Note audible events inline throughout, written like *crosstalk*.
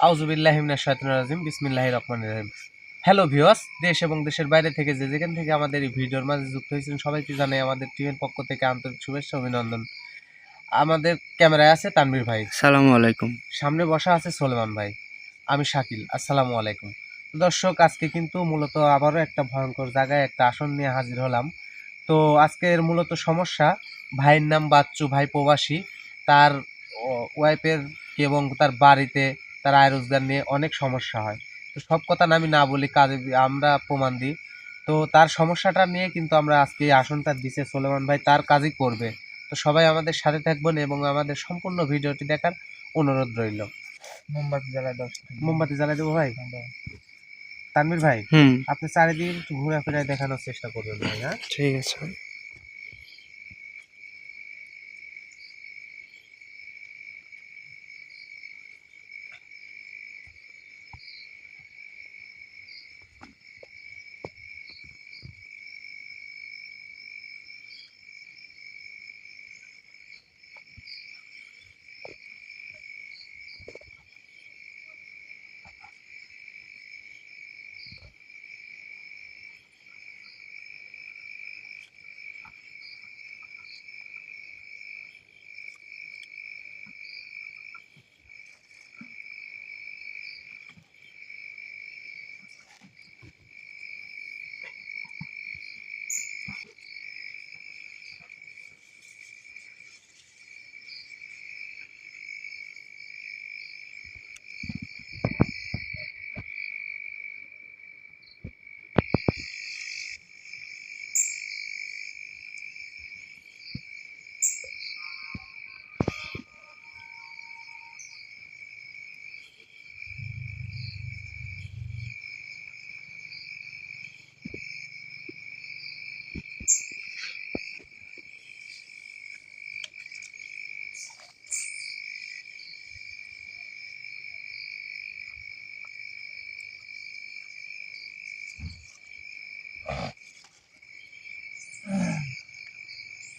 আউজুবিল্লাহিমিনাশাইতানির বিসমিল্লাহির রহমানির রহিম। Hello viewers দেশ এবং দেশের বাইরে থেকে যে যেখান থেকে আমাদের এই ভিডিওর মাঝে যুক্ত হয়েছেন সবাইকে জানাই আমাদের টিমের পক্ষ থেকে আন্তরিক শুভেচ্ছা অভিনন্দন। আমাদের ক্যামেরায় আছে তানভীর ভাই। সালামু আলাইকুম। সামনে বসা আছে সোলেমান ভাই। আমি শাকিল আসসালামু আলাইকুম। দর্শক আজকে কিন্তু মূলত আবারও একটা ভয়ঙ্কর জায়গায় একটা আসন নিয়ে হাজির হলাম। তো আজকের মূলত সমস্যা ভাইয়ের নাম বাচ্চু ভাই প্রবাসী। তার ওয়াইফের এবং তার বাড়িতে তার আয় রোজগার নিয়ে অনেক সমস্যা হয়। তো সব কথা আমি না বলি কাজে আমরা প্রমাণ দিই। তো তার সমস্যাটা নিয়ে কিন্তু আমরা আজকে এই আসনটা দিছে সোলেমান ভাই তার কাজই করবে। তো সবাই আমাদের সাথে থাকবেন এবং আমাদের সম্পূর্ণ ভিডিওটি দেখার অনুরোধ রইল। মোমবাতি জ্বালায় দশ মোমবাতি জ্বালাই দেবো ভাই? তানভীর ভাই হুম। আপনি চারিদিকে একটু ঘুরে ফিরে দেখানোর চেষ্টা করবেন ভাই হ্যাঁ? ঠিক আছে।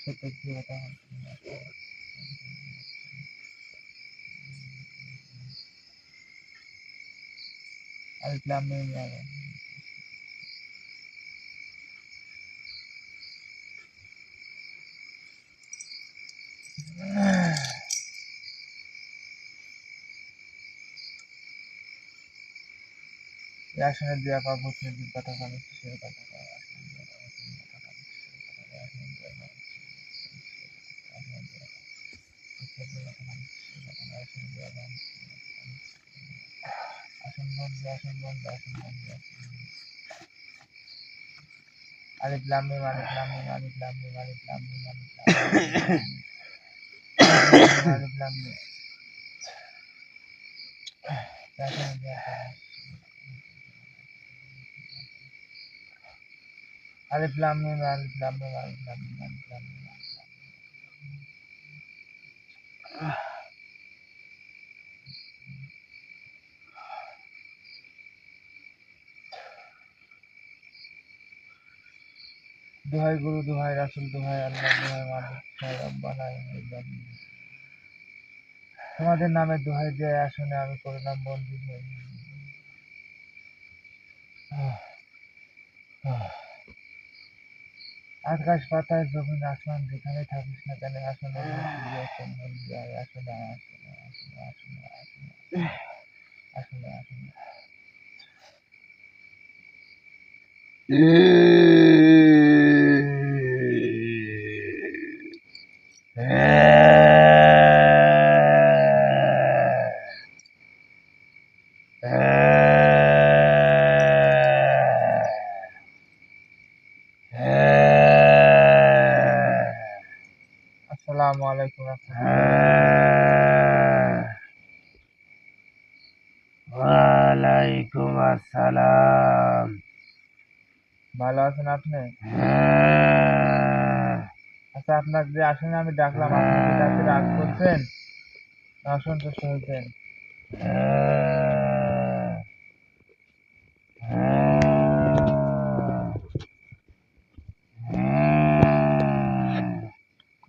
সেটা কি এটা alif lam mim ya আসনে দিয়া পাবো কথা বলে সেটা কথা Alik lami, alik lami, alik lami, alik lami, alik lami. Alik lami. Dasan, dasan. Alif lam mim alif lam mim alif lam mim alif lam mim দোহাই গুরু, দোহাই রাসুল, দোহাই আল্লাহ, দোহাই তোমাদের নামে দোহাই দিয়ে আসনে আমি করলাম বন্দি হয়ে। আকাশ পাতায় জমিন, আসমান, যেখানে থাকিস না কেন আসলে আসলে আসলে আসলে আসলে আসলে আসলে আসলে আসসালামু আলাইকুম ওয়ালাইকুম আসসালাম। ভালো আছেন আপনি? হ্যাঁ। আচ্ছা আপনার যে আসলে আমি ডাকলাম। আপনি কি ডাকতে রাগ করছেন? না অসন্তুষ্ট হয়েছেন। হ্যাঁ।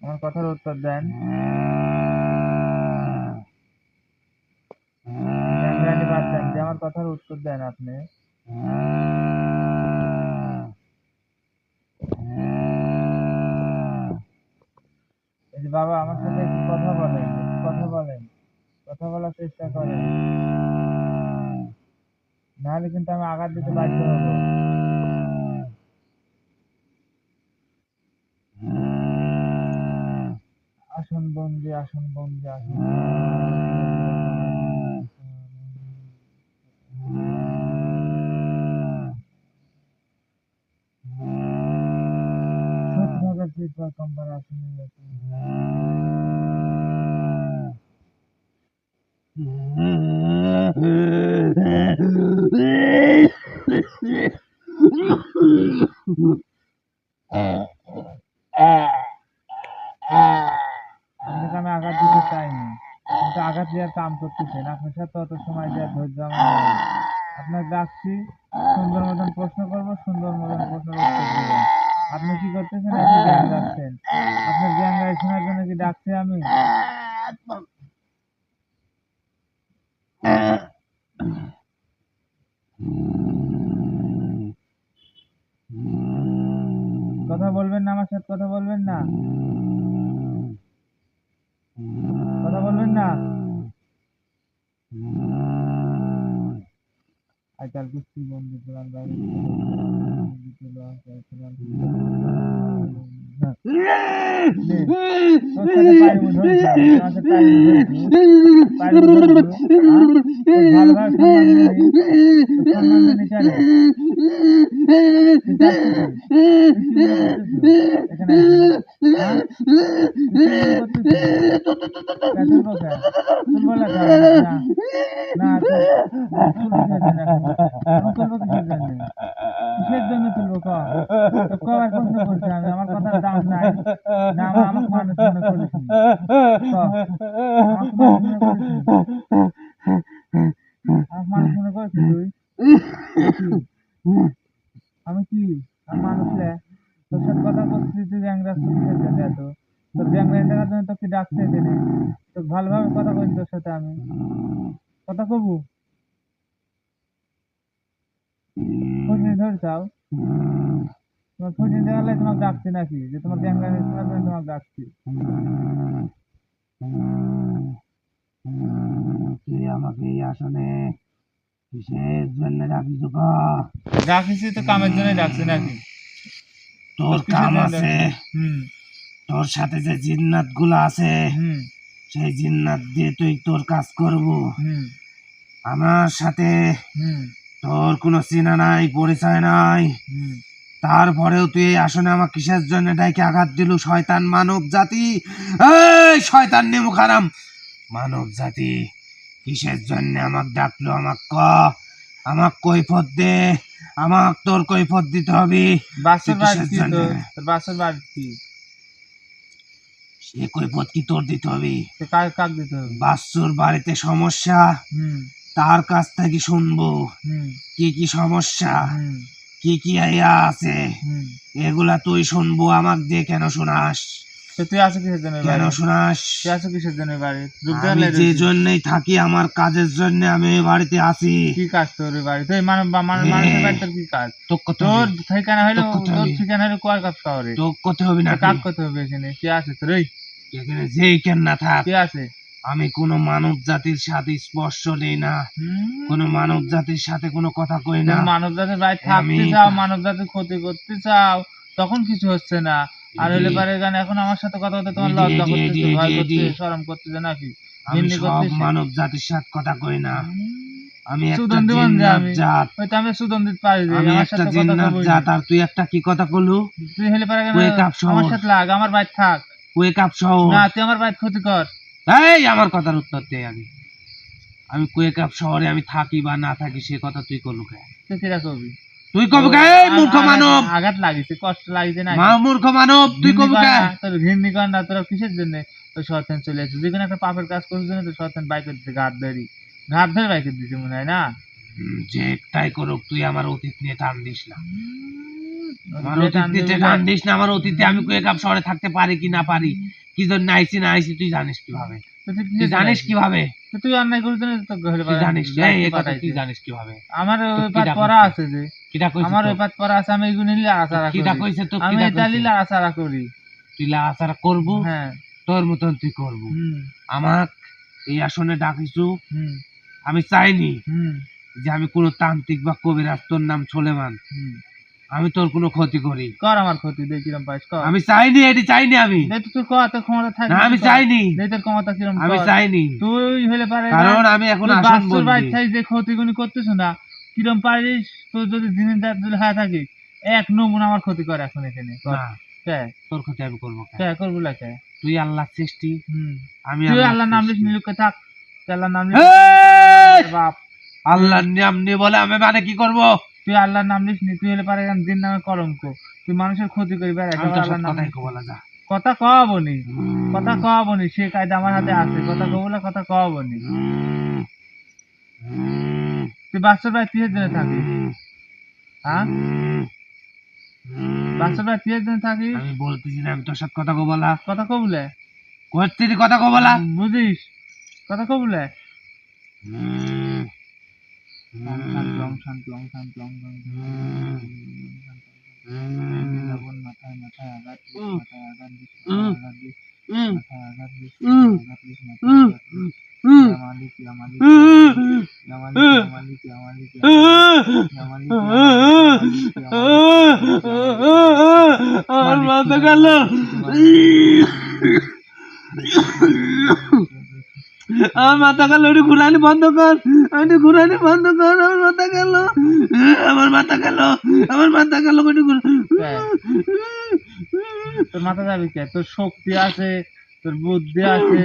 আমার কথার উত্তর দেন জ্ঞানী বাদ দেন যে আমার কথার উত্তর দেন আপনি। বাবা, আমার সাথে কথা বলেন কথা বলেন, কথা বলার চেষ্টা করেন। নাহলে কিন্তু আমি আঘাত দিতে বাধ্য হব। আসন বন্দি আসন বন্দি আসন। বা কোম্পানি গেছে আমি আঘাত দিতে চাইনি কিন্তু আঘাত দেওয়ার কাম করতেছেন। আপনার সাথে অত সময় দেওয়ার ধৈর্য আমার আপনার ডাকছি সুন্দর মতন প্রশ্ন করব সুন্দর মতন প্রশ্নের উত্তর দেবেন আপনি কি করতেছেন আপনি জ্ঞান রাখছেন আপনার জ্ঞান গাড়ি শোনার জন্য কি ডাকছি আমি কথা বলবেন না আমার সাথে কথা বলবেন না। কথা বলবেন না? আজকাল কুস্তি বন্ধু বাড়ি কিসের জন্য তুলবো কবার প্রশ্ন আমি আমার কথার দাম নাই। না। আমার আমাকে মানুষ মনে করিস মানুষ মনে তুই? আমি কি? মানুষ রে তোর সাথে কথা বলছি তুই ব্যাংরা কিসের জন্য এত তোর ব্যাংরা দেখার জন্য তোকে ডাকতে এখানে তো ভালোভাবে কথা বলি তোর সাথে আমি। কথা কবু ফোন ধরে চাও? তোমার ফোন দেওয়ালে তোমাকে ডাকছি নাকি? যে তোমার ব্যাংরা শোনার জন্য তোমাকে ডাকছি। তুই আমাকে এই আসনে কিসের জন্য রাখিস ডাকিছি তো কামের জন্য ডাকছি নাকি? তোর কাম আছে? হুম। তোর সাথে যে জিন্নাতগুলো আছে হুম। সেই জিন্নাত দিয়ে তুই তোর কাজ করব। হুম। আমার সাথে হুম। তোর কোনো চিনা নাই পরিচয় নাই। তারপরেও তুই এই আসনে আমার কিসের জন্য ডাইকে আঘাত দিল শয়তান মানব জাতি? এই শয়তান নেমু খারাম। মানব জাতি কিসের জন্য আমাক ডাকলো আমাক ক? আমাক কৈফত দে আমাক তোর কৈফত দিতে হবে। বাসের বাড়ি বাসের বাড়ি সে কৈফত কি তোর দিতে হবে? কাক দিতে হবে? বাস্তুর বাড়িতে সমস্যা। হুম। তার কাছ থেকে শুনব। কি কি সমস্যা? কি কি ইয়া আছে? এগুলা তুই শুনব আমাক দিয়ে কেন শোনাস? তুই আছো কিসের জন্য কেন শোনাস? তুই আছো কিসের জন্য বাড়ি আমি যে জন্যই থাকি আমার কাজের জন্য আমি বাড়িতে আছি। কি কাজ তোর বাড়ি তুই মানব বা- মানুষ- মানুষের বাড়ি কি কাজ? তোর ঠিকানা হলো তোর? ঠিকানা হলো কুয়ার কাপ শহরে। তোর কত হবে না কাক করতে হবে এখানে? কে আছে তোর? এই। এখানে যেই কেন না থাক। কে আছে? আমি কোনো মানব জাতির সাথে স্পর্শ নেই না। কোনো মানব জাতির সাথে কোনো কথা কই না। মানব জাতির বাড়ি থাকতে চাও মানব জাতির ক্ষতি করতে চাও তখন কিছু হচ্ছে না। আর হলে পারে গান এখন আমার সাথে কথা বলতে তোমার লজ্জা এডি, করতেছে ভয় করতেছে এডি। শরম করতেছে নাকি? আমি সব মানব জাতির সাথে কথা কই না। আমি একটা জিন্নাত আমি। জাত। হয়তো আমি সুগন্ধিত পারি যে আমি একটা জিন্নাত জাত। আর তুই একটা কি কথা কলু তুই হলে পারে গান। আমার সাথে লাগ আমার বাইক থাক। ওয়েক আপ শহর। না তুই আমার বাইক ক্ষতি কর। এই আমার কথার উত্তর দে আগে। আমি কুয়েকাপ শহরে আমি থাকি বা না থাকি সে কথা তুই কলু খায় কবি? তুই কবু কে? মূর্খ মানব! আঘাত লাগিছে কষ্ট লাগিছে না? মা মূর্খ মানব তুই কবু কে? তোর ঘিন্নি কর না তোরা কিসের জন্য তোর শয়তান চলে আসছে যে কোনো একটা পাপের কাজ করার জন্য শয়তান বাইকের দিতে ঘাট ধরি ঘাট ধরে বাইকের দিচ্ছে মনে হয় না? যে একটাই করুক তুই আমার অতীত নিয়ে টান দিস না। আমার অতীত নিয়ে টান দিস না আমার অতীতে আমি কুয়েকাপ শহরে থাকতে পারি কি না পারি? কি জন্য আইছি না আইছি তুই জানিস কীভাবে? তুই জানিস কীভাবে? তুই অন্যায় করিস না তো তুই জানিস এই এই কথা তুই জানিস কীভাবে? আমার ওই কি পাত পড়া আছে যে। কিটা কইছিস আমার তো? ওই পাত পড়া আছে আমি কিটা কইছে তো করি। তুই করব? হ্যাঁ। তোর মতন তুই করব। আমাক এই আসনে ডাকিছু হুম। আমি চাইনি। হুম। যে আমি কোনো তান্ত্রিক বা কবিরাজ তোর নাম ছোলেমান হুম। আমি তোর কোনো ক্ষতি করি। কর আমার ক্ষতি দেখ কিরম পাইস কর। আমি চাইনি এটি চাইনি আমি। দেখ তো তোর কত ক্ষমতা থাকে না আমি চাইনি। তোর ক্ষমতা কিরম আমি চাইনি। তুই হলে পারে কারণ আমি এখন আসন বাস্তর বলছি বাচ্চাই যে ক্ষতিগুলি করতেছ না। কিরম পারিস তোর যদি দিনের দাঁত যদি হয়ে থাকে এক নমুনা আমার ক্ষতি কর এখন এখানে। কর। না তোর ক্ষতি আমি করব? কে? করব কে? তুই আল্লাহ সৃষ্টি। হুম। আমি তুই আল্লাহর নাম লিখ নিলুকে থাক। তুই আল্লাহর নাম লিখ বাপ। আল্লাহর নাম নিয়ে বলে আমি মানে কি করব? তুই আল্লাহর নাম নিস নি তুই হলে পারে দিন নামে কলঙ্ক। তুই মানুষের ক্ষতি করি বেড়াই আমি আল্লাহর নাম কথাই লিখ। বলা যা কথা কওয়াবো নি কথা কওয়াবো নি সে কায়দা আমার হাতে আছে কথা কবলে কথা কওয়াবো নি। তুই বাস্তব ভাই তুই জন্য থাকিস হ্যাঁ? বাস্তব ভাই তুই জন্য থাকিস আমি বলতেছি না আমি তোর সাথে কথা বলা। কথা কবলে করছি কথা বলা। বুঝিস? কথা কবলে ทำทำลองทำลองทำลองทำ মাথা গেল একটু ঘুরানি বন্ধ কর একটু ঘুরানি বন্ধ কর আমার মাথা গেল আমার মাথা গেল আমার মাথা গেল একটু তোর মাথা যাবি কে? তোর শক্তি আছে তোর বুদ্ধি আছে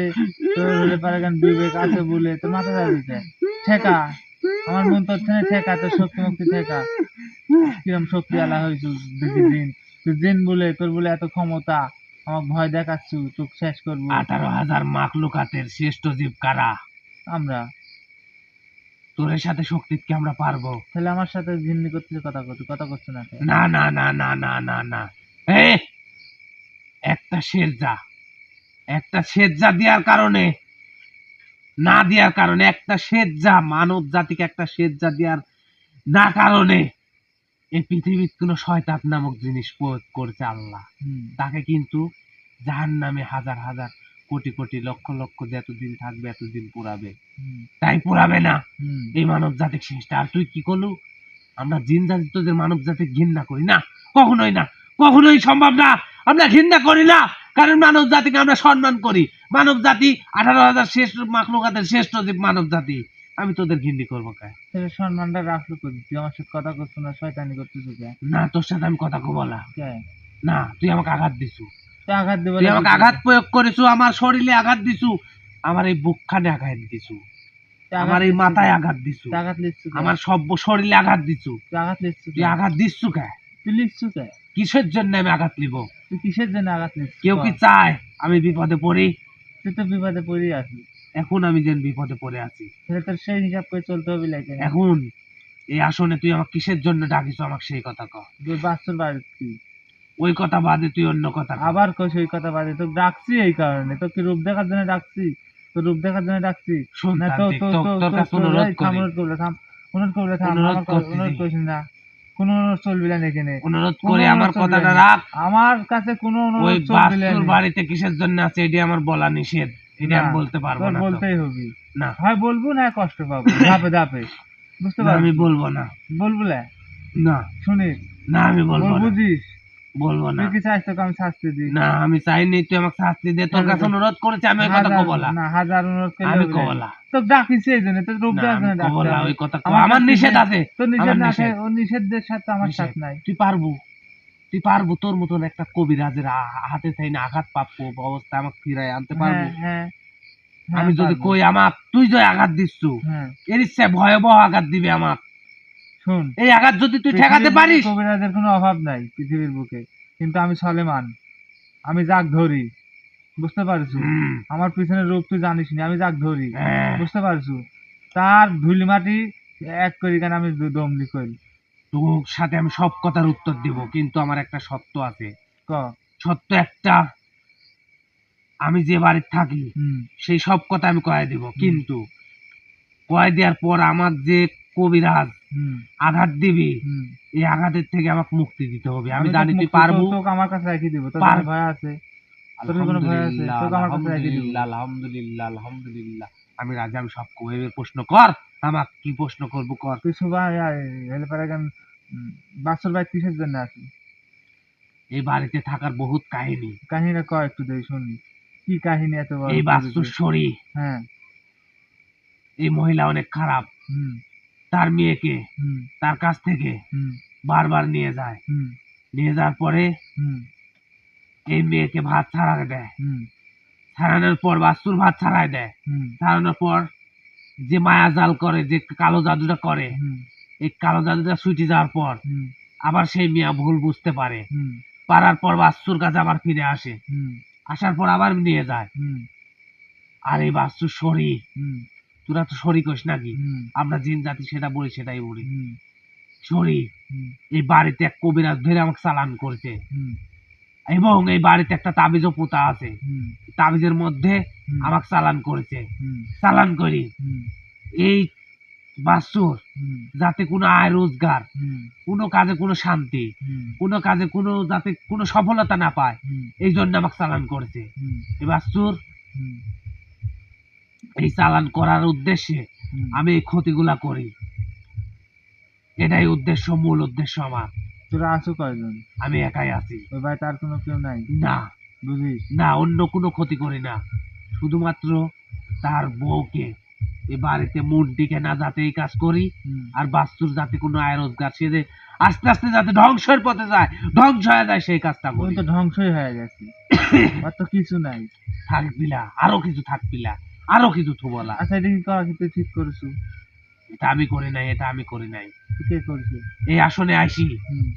তোর হলে পারে গান বিবেক আছে বলে তোর মাথা যাবি কে? ঠেকা আমার মন তোর থেকে ঠেকা তোর শক্তি মুক্তি ঠেকা। কিরম শক্তি আলা হয়েছু দেখি দিন তুই দিন বলে তোর বলে এত ক্ষমতা আমার ভয় দেখাচ্ছু চোখ শেষ করব। আঠারো হাজার মাকলুকাতের শ্রেষ্ঠ জীব কারা? আমরা। তোর সাথে শক্তি কি আমরা পারব? তাহলে আমার সাথে জিন্নি করতে কথা করতে কথা করছে না না না না না না না না। এ একটা শেরজা একটা শেরজা দেওয়ার কারণে না দেওয়ার কারণে একটা শেরজা মানব জাতিকে একটা শেরজা দেওয়ার না কারণে এই পৃথিবীর কোনো শয়তান নামক জিনিস প্রয়োগ করেছে আল্লাহ। তাকে কিন্তু জাহান নামে হাজার হাজার কোটি কোটি লক্ষ লক্ষ যে এতদিন থাকবে এতদিন পুরাবে। তাই পুরাবে না। এই মানব জাতির শেষটা আর তুই কি করলু? আমরা জিন জাতি তোদের মানব জাতি ঘৃণা করি না? কখনোই না। কখনোই সম্ভব না। আমরা ঘৃণা করি না। কারণ মানব জাতিকে আমরা সম্মান করি। মানব জাতি আঠারো হাজার শ্রেষ্ঠ মাকলুকাতের শ্রেষ্ঠ জীব মানব জাতি আমি তোদের ঘৃণি করব কে সম্মানটা রাখল তুই আমার সাথে কথা করছ না? শয়তানি করতেছো না তোর সাথে আমি কথা বলা কে? না তুই আমাকে আঘাত দিছু। আঘাত দেবো তুই আমাকে আঘাত প্রয়োগ করেছু আমার শরীরে আঘাত দিছু আমার এই বুকখানে আঘাত দিছু আমার এই মাথায় আঘাত দিছু আঘাত লিখছু আমার সব শরীরে আঘাত দিছু। আঘাত লিখছু তুই আঘাত কে? তুই লিখছু কে? কিসের জন্য আমি আঘাত নিব তুই কিসের জন্য আঘাত লিখছু কেউ কি চায় আমি বিপদে পড়ি? তুই তো বিপদে পড়ে আছিস। এখন আমি যেন বিপদে পড়ে আছি। তাহলে তোর সেই হিসাব করে চলতে হবে লাগে এখন এই আসনে তুই আমাকে কিসের জন্য ডাকিস আমাকে সেই কথা তুই বাস্তর বাড়ি ওই কথা বাদে তুই অন্য কথা আবার কই সেই কথা বাদে তো ডাকছি এই কারণে তো কি রূপ দেখার জন্য ডাকছি তো রূপ দেখার জন্য ডাকছি। না তো তো তোর- তো কাছে অনুরোধ করি। করলে থাম অনুরোধ করলে থাম অনুরোধ না। কোনো অনুরোধ চলবি না এখানে অনুরোধ করে আমার কথাটা রাখ। আমার কাছে কোনো অনুরোধ চলবি না বাড়িতে কিসের জন্য আছে এটি আমার বলা নিষেধ। এটা আমি বলতে পারব না তো। বলতেই হবে। না। হয় বলব না কষ্ট পাবো। *laughs* ধাপে ধাপে। বুঝতে পারবি আমি বলব না। বলব না? না। শুনিস? না আমি বলব না। বুঝিস? বলব না। কি চাইছ তোকে আমি শাস্তি দিই? না আমি চাইনি তুই আমাকে শাস্তি দে তোর কাছে অনুরোধ করেছি আমি ওই কথা কবলা। না হাজার অনুরোধ করলে আমি কবলা। তো ডাকিস এই জন্য তো রূপ দেওয়ার জন্য কবলা ওই কথা আমার আমার নিষেধ আছে। তোর নিষেধ না আছে নিষেধ। নিষেধের সাথে আমার নিষেধ। সাথ নাই। তুই পারব। তুই পারব তোর মতন একটা কবিরাজের হাতে চাই না আঘাত প্রাপ্য অবস্থা আমাকে ফিরায় আনতে পারব। হ্যাঁ। হ্যাঁ আমি যদি পারব। কই আমাক তুই যে আঘাত দিচ্ছ হ্যাঁ। এর ইচ্ছা ভয়াবহ আঘাত দিবে আমাক। শুন এই আঘাত যদি তুই ঠেকাতে পারিস। কবিরাজের কোনো অভাব নাই পৃথিবীর বুকে। কিন্তু আমি সলেমান আমি যাক ধরি। বুঝতে পারছ? আমার পিছনের রূপ তুই জানিস না আমি যাক ধরি। হ্যাঁ, বুঝতে পারছ? তার ধুলি মাটি এক করি কেন আমি দমলি করি? তোর সাথে আমি সব কথার উত্তর দিব কিন্তু আমার একটা সত্য আছে। ক? সত্য একটা আমি যে বাড়িতে থাকি হুম। সেই সব কথা আমি কয়ে দিব। কিন্তু কয়ে দেওয়ার পর আমার যে কবিরাজ আঘাত দিবি এই আঘাতের থেকে আমাকে মুক্তি দিতে হবে। আমি জানি তুই পারব। আমার কাছে রেখে দিব। তোর ভয় আছে। কাছে। আলহামদুলিল্লাহ আলহামদুলিল্লাহ আমি রাজা আমি সব এবার প্রশ্ন কর। আমাক কি প্রশ্ন করব কর। তুই সুবা হেল্পার এখন বাসর বাইক কিসের জন্য আছি এই বাড়িতে থাকার বহুত কাহিনী। কাহিনী কয় একটু দেই শুনি। কি কাহিনী এত বড়? এই তুই? হ্যাঁ। এই মহিলা অনেক খারাপ। হুম। তার মেয়েকে তার কাছ থেকে বারবার নিয়ে যায়। নিয়ে যাওয়ার পরে এই মেয়েকে ভাত ছাড়া দেয়। ছাড়ানোর পর বাস্তুর ভাত ছাড়ায় দেয়। ছাড়ানোর পর যে মায়া জাল করে যে কালো জাদুটা করে এই কালো জাদুটা ছুটি যাওয়ার পর আবার সেই মিয়া ভুল বুঝতে পারে। পারার পর বাস্তুর কাছে আবার ফিরে আসে। আসার পর আবার নিয়ে যায়। আর এই বাস্তুর শরীর তোরা তো শরী কোস নাকি? আমরা জিন জাতি সেটা বলি সেটাই বলি। হুম। শরী হুম। এই বাড়িতে এক কবিরাজ ধরে আমাকে চালান করছে। এবং এই বাড়িতে একটা তাবিজও পোতা আছে। তাবিজের মধ্যে আমাকে চালান করেছে। চালান করি। এই বাস্তুর হুম। যাতে কোনো আয় রোজগার কোনো কাজে কোনো শান্তি কোনো কাজে কোনো যাতে কোনো সফলতা না পায় এই জন্য আমাকে চালান করেছে। এই বাস্তুর হুম। এই চালান করার উদ্দেশ্যে আমি এই ক্ষতিগুলা করি। এটাই উদ্দেশ্য মূল উদ্দেশ্য আমার। তোরা আছো কয়জন? আমি একাই আছি। ওই বাড়িতে আর কোনো কেউ নাই? না। বুঝিস? না অন্য কোনো ক্ষতি করি না। শুধুমাত্র তার বউকে এ বাড়িতে না যাতে এই কাজ করি আর বাস্তুর যাতে কোনো আয় রোজগার সে যে আস্তে আস্তে যাতে ধ্বংসের পথে যায় ধ্বংস হয়ে যায় সেই কাজটা করি। তো ধ্বংসই হয়ে গেছে। আর তো কিছু নাই। থাকবিলা আরও কিছু থাকবিলা আরও কিছু থুবলা আচ্ছা এটা কি করা কি তুই ঠিক করেছ। এটা আমি করি নাই এটা আমি করি নাই। তুই কে করছিস এই আসনে আসি। হুম।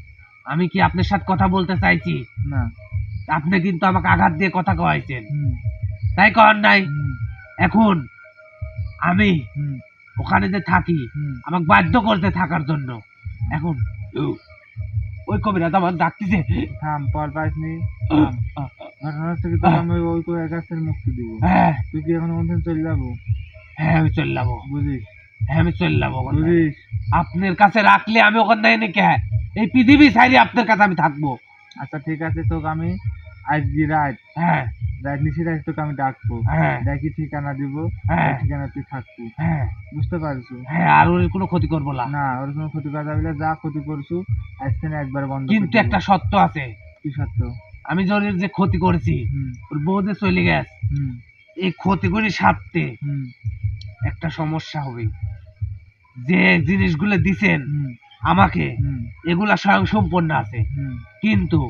আমি কি আপনার সাথে কথা বলতে চাইছি? না। আপনি কিন্তু আমাকে আঘাত দিয়ে কথা কয়েছেন তাই কর নাই। এখন আমি ওখানে যে থাকি আমাকে বাধ্য করতে থাকার জন্য। এখন ওই কবিরাজ আমার ডাকতেছে। থাম পর পাইসনি। *laughs* আমি ওই মুক্তি দিব। হ্যাঁ। তুই কি এখন মধ্যে চলে যাব? হ্যাঁ আমি চলে যাব। বুঝিস? হ্যাঁ আমি চলে যাব বুঝিস? আপনার কাছে রাখলে আমি ওখানে নাকি হ্যাঁ এই পৃথিবী ছাড়ি আপনার কাছে আমি থাকব। আচ্ছা ঠিক আছে তোকে আমি আজকে রাত। হ্যাঁ। রাত নিশি রাত তোকে আমি ডাকবো। হ্যাঁ। ডাকি ঠিকানা দিব। হ্যাঁ। ঠিকানা তুই থাকবি। হ্যাঁ। বুঝতে পারছ? হ্যাঁ আর ওর কোনো ক্ষতি করব না। না ওর কোনো ক্ষতি করা যাবে না। যা ক্ষতি করছু আজকে একবার বন্ধ কিন্তু একটা সত্য আছে। কি সত্য? আমি যে যে ক্ষতি করেছি ওর বউ যে চলে গেছে। এই ক্ষতিগুলি সারতে হুম। একটা সমস্যা হবে। যে জিনিসগুলো দিছেন আমাকে এগুলা স্বয়ং সম্পন্ন আছে। কিন্তু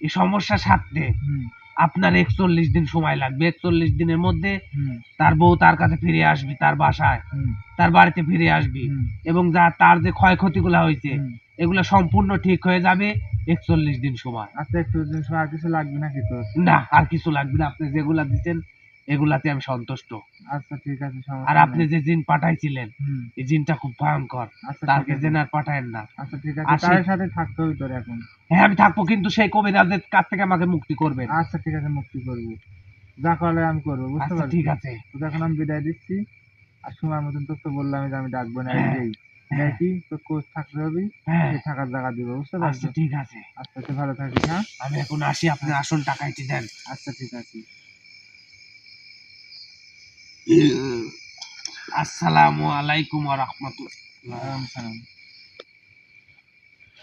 এই সমস্যা সারতে আপনার একচল্লিশ দিন সময় লাগবে। একচল্লিশ দিনের মধ্যে তার বউ তার কাছে ফিরে আসবি তার বাসায় তার বাড়িতে ফিরে আসবি এবং যা তার যে ক্ষয়ক্ষতিগুলো হয়েছে। এগুলো সম্পূর্ণ ঠিক হয়ে যাবে। একচল্লিশ দিন সময়। আচ্ছা একটু দিন সময় আর কিছু লাগবে নাকি তোর? না আর কিছু লাগবে না। আপনি যেগুলা দিচ্ছেন এগুলাতে আমি সন্তুষ্ট। আচ্ছা ঠিক আছে আর আপনি যে জিন পাঠাইছিলেন এই জিনটা খুব ভয়ঙ্কর। আচ্ছা তারকে জেন আর পাঠায়েন না। আচ্ছা ঠিক আছে। তার সাথে থাকতে হবে তোর এখন? হ্যাঁ আমি থাকব কিন্তু সেই কবিরাজের কাছ থেকে আমাকে মুক্তি করবেন আচ্ছা ঠিক আছে মুক্তি করব। যা করলে আমি করব বুঝতে আচ্ছা পারছি ঠিক আছে। তোকে এখন আমি বিদায় দিচ্ছি আর সময় মতন তো বললাম যে আমি ডাকবো না এই দেখি তো কোচ থাকতে হবে হ্যাঁ। থাকার জায়গা দিব বুঝতে পারছ? আচ্ছা ঠিক আছে। আচ্ছা তুই ভালো থাকিস হ্যাঁ? আমি এখন আসি আপনি আসল টাকাইতে দেন। আচ্ছা ঠিক আছে। আসসালামু আলাইকুম ওয়া রাহমাতুল্লাহ।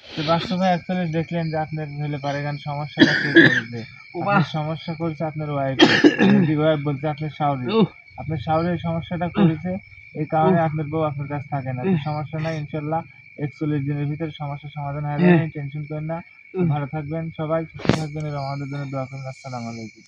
তো বাস্তবে অ্যাকচুয়ালি দেখলেন যে আপনার হলে পারে গান সমস্যাটা কে করেছে আপনার সমস্যা করেছে আপনার ওয়াইফ *coughs* ওয়াইফ বলতে আপনার শাওরি আপনার শাওরি সমস্যাটা করেছে এই কারণে আপনার বউ আপনার কাছে থাকে না। সমস্যা নাই ইনশাল্লাহ একচল্লিশ দিনের ভিতরে সমস্যার সমাধান হয়ে যাবে টেনশন করেন না। ভালো থাকবেন সবাই সুস্থ থাকবেন। এবং আমাদের জন্য দোয়া করবেন আসসালামু আলাইকুম।